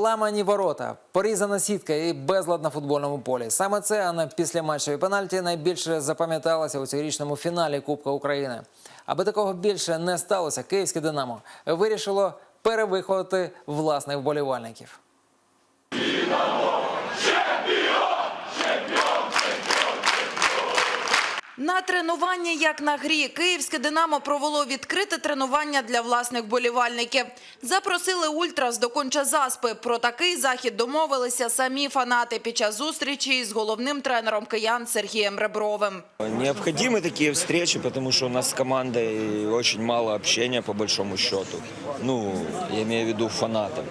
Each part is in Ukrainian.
Зламані ворота, порізана сітка і безлад на футбольному полі. Саме це а на післяматчеві пенальті найбільше запам'яталося у цьогорічному фіналі Кубка України. Аби такого більше не сталося, київське Динамо вирішило перевиховати власних вболівальників. На тренуванні, як на грі, київське Динамо провело відкрите тренування для власних болівальників. Запросили ультрас до конча заспи. Про такий захід домовилися самі фанати під час зустрічі з головним тренером киян Сергієм Ребровим. Необходимы такие встречи, потому что у нас с командой очень мало общения по большому счету. Ну, я имею в виду фанатов.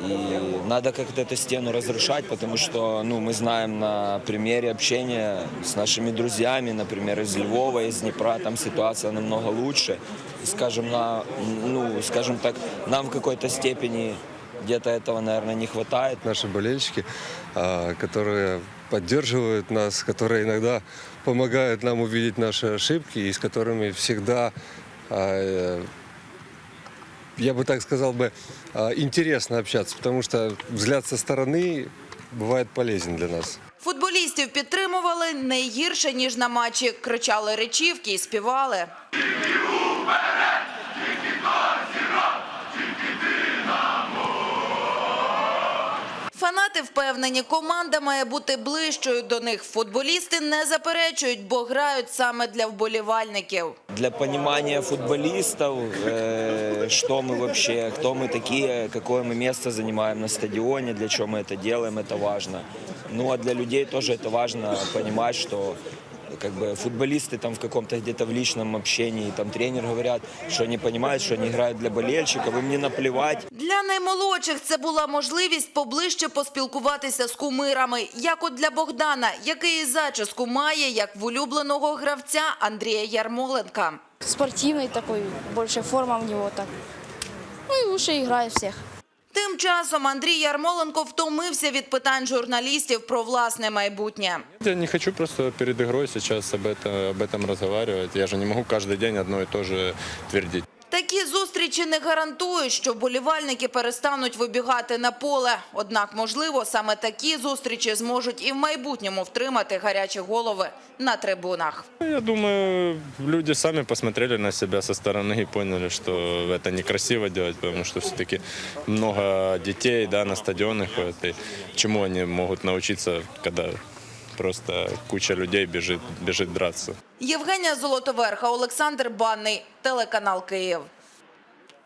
И надо как-то эту стену разрушать, потому что ну, мы знаем на примере общения с нашими друзьями, например, из Львова, из Днепра, там ситуация намного лучше. И, скажем, на, ну, скажем так, нам в какой-то степени где-то этого, наверное, не хватает. наши болельщики, а, которые поддерживают нас, которые иногда помогают нам увидеть наши ошибки и с которыми всегда, а, э, я бы так сказал бы, а, интересно общаться, потому что взгляд со стороны бывает полезен для нас. Футболістів підтримували не гірше, ніж на матчі. Кричали речівки і співали. Фанати впевнені, команда має бути ближчою до них. Футболісти не заперечують, бо грають саме для вболівальників. для понимания футболистов, э, что мы вообще, кто мы такие, какое мы место занимаем на стадионе, для чего мы это делаем, это важно. Ну а для людей тоже это важно понимать, что как бы футболисты там в каком-то где-то в личном общении, там тренер говорят, что они понимают, что они играют для болельщиков, им не наплевать, Для наймолодших це була можливість поближче поспілкуватися з кумирами, як от для Богдана, який і зачіску має, як в улюбленого гравця Андрія Ярмоленка. спортивный такой, больше форма у него так. Ну и лучше играет всех. Тим часом Андрій Ярмоленко втомився від питань журналістів про власне майбутнє. Я не хочу просто перед игрой сейчас об этом, об этом разговаривать. Я же не могу каждый день одно и то же твердить. Такі зустрічі не гарантують, що болівальники перестануть вибігати на поле. Однак, можливо, саме такі зустрічі зможуть і в майбутньому втримати гарячі голови на трибунах. Я думаю, люди сами посмотрели на себя со стороны и поняли, что это некрасиво делать, потому что все-таки много детей да, на стадионах ходят. И чему они могут научиться, когда просто куча людей біжить біжить драться. Євгенія Золотоверха, Олександр Банний, телеканал Київ.